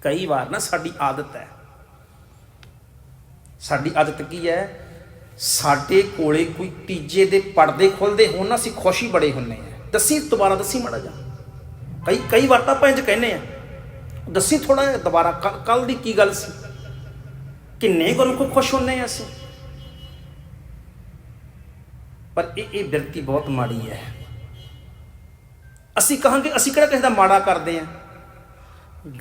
ਕਈ ਵਾਰ ਨਾ ਸਾਡੀ ਆਦਤ ਹੈ। ਸਾਡੀ ਆਦਤ ਕੀ ਹੈ? ਸਾਡੇ ਕੋਲੇ ਕੋਈ ਤੀਜੇ ਦੇ ਪਰਦੇ ਖੁੱਲਦੇ ਹੋਣ ਨਾ ਅਸੀਂ ਖੁਸ਼ੀ ਬੜੇ ਹੁੰਨੇ ਆ। ਦੱਸੀ, ਦੁਬਾਰਾ ਦੱਸੀ ਮੜਾ ਜਾ ਕਈ ਕਈ ਵਾਰ ਤਾਂ ਆਪਾਂ ਇੰਜ ਕਹਿੰਨੇ ਆ। ਦੱਸੀ ਥੋੜਾ ਜਿਹਾ, ਦੁਬਾਰਾ। ਕੱਲ ਦੀ ਕੀ ਗੱਲ ਸੀ? ਕਿੰਨੇ ਗੁਣ ਕੋ ਖੁਸ਼ ਹੁੰਨੇ ਆ ਅਸੀਂ? ਪਰ ਇਹ ਇਹ ਬਿਰਤੀ ਬਹੁਤ ਮਾੜੀ ਹੈ। ਅਸੀਂ ਕਹਾਂਗੇ, ਅਸੀਂ ਕਿਹੜਾ ਕਿਸੇ ਦਾ ਮਾੜਾ ਕਰਦੇ ਆ?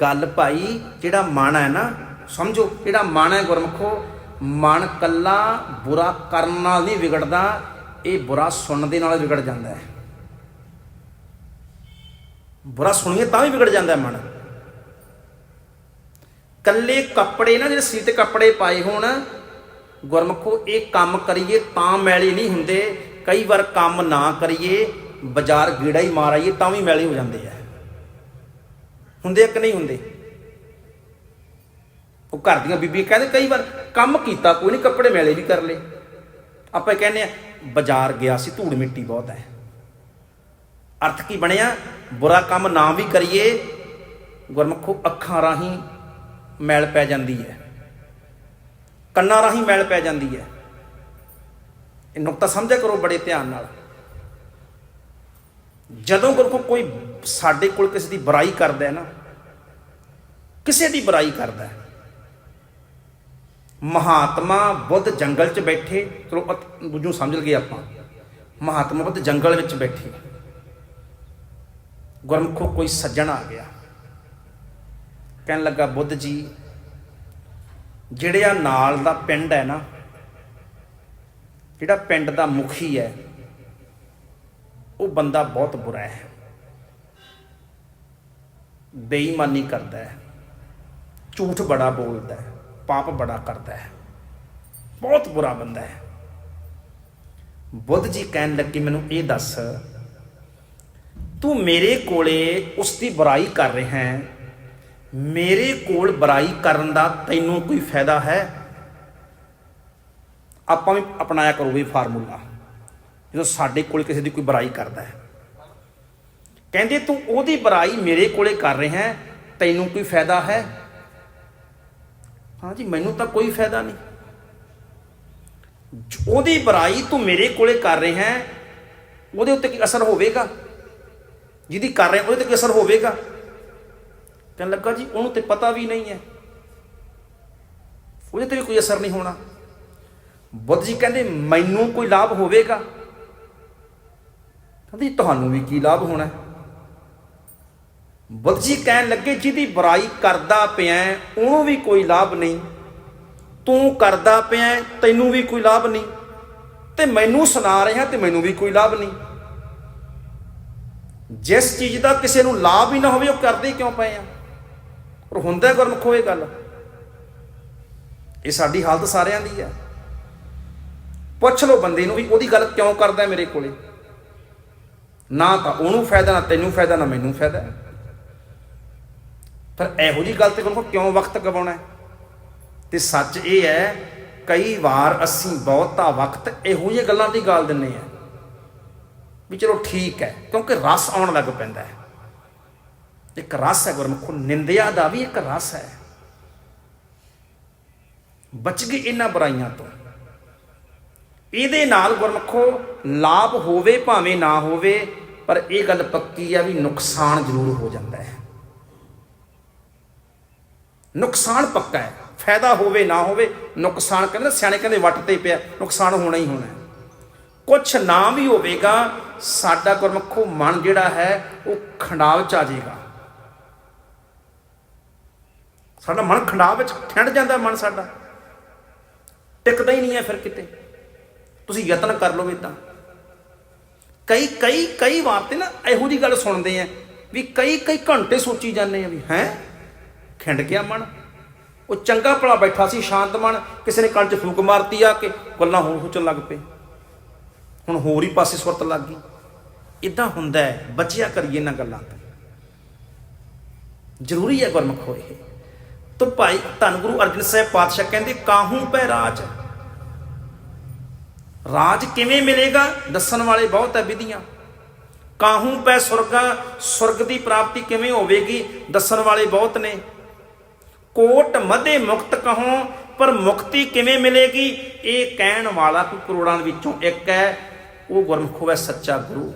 ਗੱਲ ਭਾਈ, ਜਿਹੜਾ ਮਨ ਹੈ ਨਾ, ਸਮਝੋ, ਜਿਹੜਾ ਮਨ ਹੈ ਗੁਰਮਖੋ, ਮਨ ਕੱਲਾ ਬੁਰਾ ਕਰਨ ਨਾਲ ਨਹੀਂ ਵਿਗੜਦਾ, ਇਹ ਬੁਰਾ ਸੁਣਨ ਦੇ ਨਾਲ ਵਿਗੜ ਜਾਂਦਾ ਹੈ। ਬੁਰਾ ਸੁਣੀਏ ਤਾਂ ਵੀ ਵਿਗੜ ਜਾਂਦਾ ਮਨ। ਕੱਲੇ ਕੱਪੜੇ ਨਾ, ਜਿਹੜੇ ਸਿਰ ਤੇ ਕੱਪੜੇ ਪਾਏ ਹੋਣ, ਗੁਰਮਖੋ, ਇਹ ਕੰਮ ਕਰੀਏ ਤਾਂ ਮੈਲੇ ਨਹੀਂ ਹੁੰਦੇ, ਕਈ ਵਾਰ ਕੰਮ ਨਾ ਕਰੀਏ, ਬਾਜ਼ਾਰ ਗੀੜਾ ਹੀ ਮਾਰ ਆਈਏ ਤਾਂ ਵੀ ਮੈਲੇ ਹੋ ਜਾਂਦੇ ਆ। ਹੁੰਦੇ ਕਿ ਨਹੀਂ ਹੁੰਦੇ? ਉਹ ਘਰ ਦੀਆਂ ਬੀਬੀਆਂ ਕਹਿੰਦੇ ਕਈ ਵਾਰ ਕੰਮ ਕੀਤਾ, ਕੋਈ ਨਹੀਂ ਕੱਪੜੇ ਮੇਲੇ ਵੀ ਕਰ ਲਏ। ਆਪਾਂ ਕਹਿੰਦੇ ਆ, ਬਾਜ਼ਾਰ ਗਿਆ ਸੀ, ਧੂੜ ਮਿੱਟੀ ਬਹੁਤ ਹੈ। ਅਰਥ ਕੀ ਬਣਿਆ? ਬੁਰਾ ਕੰਮ ਨਾ ਵੀ ਕਰੀਏ, ਗੁਰਮਖੋ ਅੱਖਾਂ ਰਾਹੀਂ ਮੈਲ ਪੈ ਜਾਂਦੀ ਹੈ। ਕੰਨਾਂ ਰਾਹੀਂ ਮੈਲ ਪੈ ਜਾਂਦੀ ਹੈ। ਇਹ ਨੁਕਤਾ ਸਮਝਿਆ ਕਰੋ ਬੜੇ ਧਿਆਨ ਨਾਲ। ਜਦੋਂ ਗੁਰਮੁਖ ਕੋਈ ਸਾਡੇ ਕੋਲ ਕਿਸੇ ਦੀ ਬੁਰਾਈ ਕਰਦਾ ਹੈ ਨਾ ਕਿਸੇ ਦੀ ਬੁਰਾਈ ਕਰਦਾ ਹੈ। ਮਹਾਤਮਾ ਬੁੱਧ ਜੰਗਲ 'ਚ ਬੈਠੇ, ਚਲੋ ਦੂਜੋਂ ਸਮਝ ਲਈਏ ਆਪਾਂ। ਮਹਾਤਮਾ ਬੁੱਧ ਜੰਗਲ ਵਿੱਚ ਬੈਠੇ। ਗੁਰਮੁਖੋ ਕੋਈ ਸੱਜਣ ਆ ਗਿਆ। ਕਹਿਣ ਲੱਗਾ, ਬੁੱਧ ਜੀ, ਜਿਹੜੇ ਆ ਨਾਲ ਦਾ ਪਿੰਡ ਹੈ ਨਾ, ਜਿਹੜਾ ਪਿੰਡ ਦਾ ਮੁਖੀ ਹੈ, ਉਹ ਬੰਦਾ ਬਹੁਤ ਬੁਰਾ ਹੈ। ਬੇਈਮਾਨੀ ਕਰਦਾ ਹੈ। ਝੂਠ ਬੜਾ ਬੋਲਦਾ ਹੈ, ਪਾਪ ਬੜਾ ਕਰਦਾ ਹੈ, ਬਹੁਤ ਬੁਰਾ ਬੰਦਾ ਹੈ। ਬੁੱਧ ਜੀ ਕਹਿਣ ਲੱਗੇ, ਮੈਨੂੰ ਇਹ ਦੱਸ, ਤੂੰ ਮੇਰੇ ਕੋਲੇ ਉਸ ਦੀ ਬੁਰਾਈ ਕਰ ਰਿਹਾ ਹੈ। ਮੇਰੇ ਕੋਲ ਬੁਰਾਈ ਕਰਨ ਦਾ ਤੈਨੂੰ ਕੋਈ ਫਾਇਦਾ ਹੈ? ਆਪਾਂ ਵੀ ਅਪਣਾਇਆ ਕਰੋ ਵੀ ਫਾਰਮੂਲਾ, ਜਦੋਂ ਸਾਡੇ ਕੋਲ ਕਿਸੇ ਦੀ ਕੋਈ ਬੁਰਾਈ ਕਰਦਾ ਹੈ। ਕਹਿੰਦੇ, ਤੂੰ ਉਹਦੀ ਬੁਰਾਈ ਮੇਰੇ ਕੋਲੇ ਕਰ ਰਿਹਾ ਹੈ, ਤੈਨੂੰ ਕੋਈ ਫਾਇਦਾ ਹੈ? ਹਾਂ ਜੀ, ਮੈਨੂੰ ਤਾਂ ਕੋਈ ਫਾਇਦਾ ਨਹੀਂ। ਉਹਦੀ ਬੁਰਾਈ ਤੂੰ ਮੇਰੇ ਕੋਲੇ ਕਰ ਰਿਹਾ ਹੈ, ਉਹਦੇ ਉੱਤੇ ਕੀ ਅਸਰ ਹੋਵੇਗਾ? ਜਿਹਦੀ ਕਰ ਰਿਹਾ, ਉਹਦੇ ਤੇ ਕੀ ਅਸਰ ਹੋਵੇਗਾ? ਕਹਿਣ ਲੱਗਾ ਜੀ, ਉਹਨੂੰ ਤੇ ਪਤਾ ਵੀ ਨਹੀਂ ਹੈ। ਉਹਦੇ ਤੇ ਵੀ ਕੋਈ ਅਸਰ ਨਹੀਂ ਹੋਣਾ। ਬੁੱਧ ਜੀ ਕਹਿੰਦੇ, ਮੈਨੂੰ ਕੋਈ ਲਾਭ ਹੋਵੇਗਾ? ਕਹਿੰਦੇ ਤੁਹਾਨੂੰ ਵੀ ਕੀ ਲਾਭ ਹੋਣਾ ਬੁੱਧ ਜੀ ਕਹਿਣ ਲੱਗੇ, ਜਿਹਦੀ ਬੁਰਾਈ ਕਰਦਾ ਪਿਆ ਉਹਨੂੰ ਵੀ ਕੋਈ ਲਾਭ ਨਹੀਂ। ਤੂੰ ਕਰਦਾ ਪਿਆ ਤੈਨੂੰ ਵੀ ਕੋਈ ਲਾਭ ਨਹੀਂ। ਤੇ ਮੈਨੂੰ ਸੁਣਾ ਰਿਹਾ ਤੇ ਮੈਨੂੰ ਵੀ ਕੋਈ ਲਾਭ ਨਹੀਂ। ਜਿਸ ਚੀਜ਼ ਦਾ ਕਿਸੇ ਨੂੰ ਲਾਭ ਹੀ ਨਾ ਹੋਵੇ, ਉਹ ਕਰਦੇ ਹੀ ਕਿਉਂ ਪਏ ਆ? ਪਰ ਹੁੰਦਾ ਗੁਰਮਖੋ ਇਹ ਗੱਲ। ਇਹ ਸਾਡੀ ਹਾਲਤ ਸਾਰਿਆਂ ਦੀ ਆ। ਪੁੱਛ ਲਓ ਬੰਦੇ ਨੂੰ ਵੀ ਉਹਦੀ ਗੱਲ ਕਿਉਂ ਕਰਦਾ ਮੇਰੇ ਕੋਲੇ? ਨਾ ਤਾਂ ਉਹਨੂੰ ਫਾਇਦਾ, ਨਾ ਤੈਨੂੰ ਫਾਇਦਾ, ਨਾ ਮੈਨੂੰ ਫਾਇਦਾ। ਹੈ। ਪਰ ਇਹੋ ਜੀ ਗੱਲ ਤੇ ਕੋਲ ਕਿਉਂ ਵਕਤ ਗਵਾਉਣਾ ਹੈ? ਤੇ ਸੱਚ ਇਹ ਹੈ, ਕਈ ਵਾਰ ਅਸੀਂ ਬਹੁਤਾ ਵਕਤ ਇਹੋ ਜਿਹੀਆਂ ਗੱਲਾਂ ਦੀ ਗਾਲ ਦਿੰਨੇ ਆ ਵੀ ਚਲੋ ਠੀਕ ਹੈ, ਕਿਉਂਕਿ ਰਸ ਆਉਣ ਲੱਗ ਪੈਂਦਾ ਹੈ। ਇੱਕ ਰਸ ਹੈ ਗੁਰਮੁਖੋ, ਨਿੰਦਿਆ ਦਾ ਵੀ ਇੱਕ ਰਸ ਹੈ। ਬਚ ਗਏ ਇਹਨਾਂ ਬੁਰਾਈਆਂ ਤੋਂ। ਇਹਦੇ ਨਾਲ ਗੁਰਮਖੋ, ਲਾਭ ਹੋਵੇ ਭਾਵੇਂ ਨਾ ਹੋਵੇ, ਪਰ ਇਹ ਗੱਲ ਪੱਕੀ ਆ ਵੀ ਨੁਕਸਾਨ ਜ਼ਰੂਰ ਹੋ ਜਾਂਦਾ ਹੈ। ਨੁਕਸਾਨ ਪੱਕਾ ਹੈ। ਫਾਇਦਾ ਹੋਵੇ, ਨਾ ਹੋਵੇ, ਨੁਕਸਾਨ ਕਹਿੰਦੇ ਸਿਆਣੇ ਕਹਿੰਦੇ ਵੱਟ ਤੇ ਪਿਆ, ਨੁਕਸਾਨ ਹੋਣਾ ਹੀ ਹੋਣਾ ਹੈ। ਕੁਛ ਨਾ ਵੀ ਹੋਵੇਗਾ, ਸਾਡਾ ਗੁਰਮਖੋ ਮਨ ਜਿਹੜਾ ਹੈ, ਉਹ ਖੰਡਾਵ ਚ ਆ ਜਾਏਗਾ। ਸਾਡਾ ਮਨ ਖੰਡਾਵ ਵਿੱਚ ਠੰਡ ਜਾਂਦਾ ਮਨ ਸਾਡਾ। ਟਿਕਦਾ ਹੀ ਨਹੀਂ ਹੈ ਫਿਰ ਕਿਤੇ। ਤੁਸੀਂ ਯਤਨ ਕਰ ਲਓ ਤਾਂ ਕਈ ਕਈ ਕਈ ਵਾਰ ਤੇ ਨਾ ਇਹੋ ਜੀ ਗੱਲ ਸੁਣਦੇ ਆ ਵੀ ਕਈ ਕਈ ਘੰਟੇ ਸੋਚੀ ਜਾਂਦੇ ਆ ਵੀ ਹੈ? ਖਿੰਡ ਗਿਆ ਮਨ। ਉਹ ਚੰਗਾ ਭਲਾ ਬੈਠਾ ਸੀ, ਸ਼ਾਂਤ ਮਨ। ਕਿਸੇ ਨੇ ਕੰਨ 'ਚ ਫੂਕ ਮਾਰਤੀ ਆ ਕੇ ਗੱਲਾਂ ਹੋਰ ਸੋਚਣ ਲੱਗ ਪਏ। ਹੁਣ ਹੋਰ ਹੀ ਪਾਸੇ ਸੁਰਤ ਲੱਗ ਗਈ। ਇਦਾਂ ਹੁੰਦਾ ਹੈ, ਬਚਿਆ ਕਰੀਏ ਇਹਨਾਂ ਗੱਲਾਂ ਤੋਂ। ਜ਼ਰੂਰੀ ਹੈ ਗੁਰਮੁਖ ਹੋਏ। ਤੋ ਭਾਈ ਧੰਨ ਗੁਰੂ ਅਰਜਨ ਸਾਹਿਬ ਪਾਤਸ਼ਾਹ ਕਹਿੰਦੇ, ਕਾਹੂ ਪੈ ਰਾਜ? ਰਾਜ ਕਿਵੇਂ ਮਿਲੇਗਾ? ਦੱਸਣ ਵਾਲੇ ਬਹੁਤ ਹੈ ਵਿਧੀਆਂ। ਕਾਹੂ ਪੈ ਸੁਰਗਾ? ਸੁਰਗ ਦੀ ਪ੍ਰਾਪਤੀ ਕਿਵੇਂ ਹੋਵੇਗੀ? ਦੱਸਣ ਵਾਲੇ ਬਹੁਤ ਨੇ। ਕੋਟ ਮਧੇ ਮੁਕਤ ਕਹੋ, ਪਰ ਮੁਕਤੀ ਕਿਵੇਂ ਮਿਲੇਗੀ? ਇਹ ਕਹਿਣ ਵਾਲਾ ਕੋਈ ਕਰੋੜਾਂ ਵਿੱਚੋਂ ਇੱਕ ਹੈ। ਉਹ ਗੁਰਮੁਖ ਹੈ ਸੱਚਾ ਗੁਰੂ।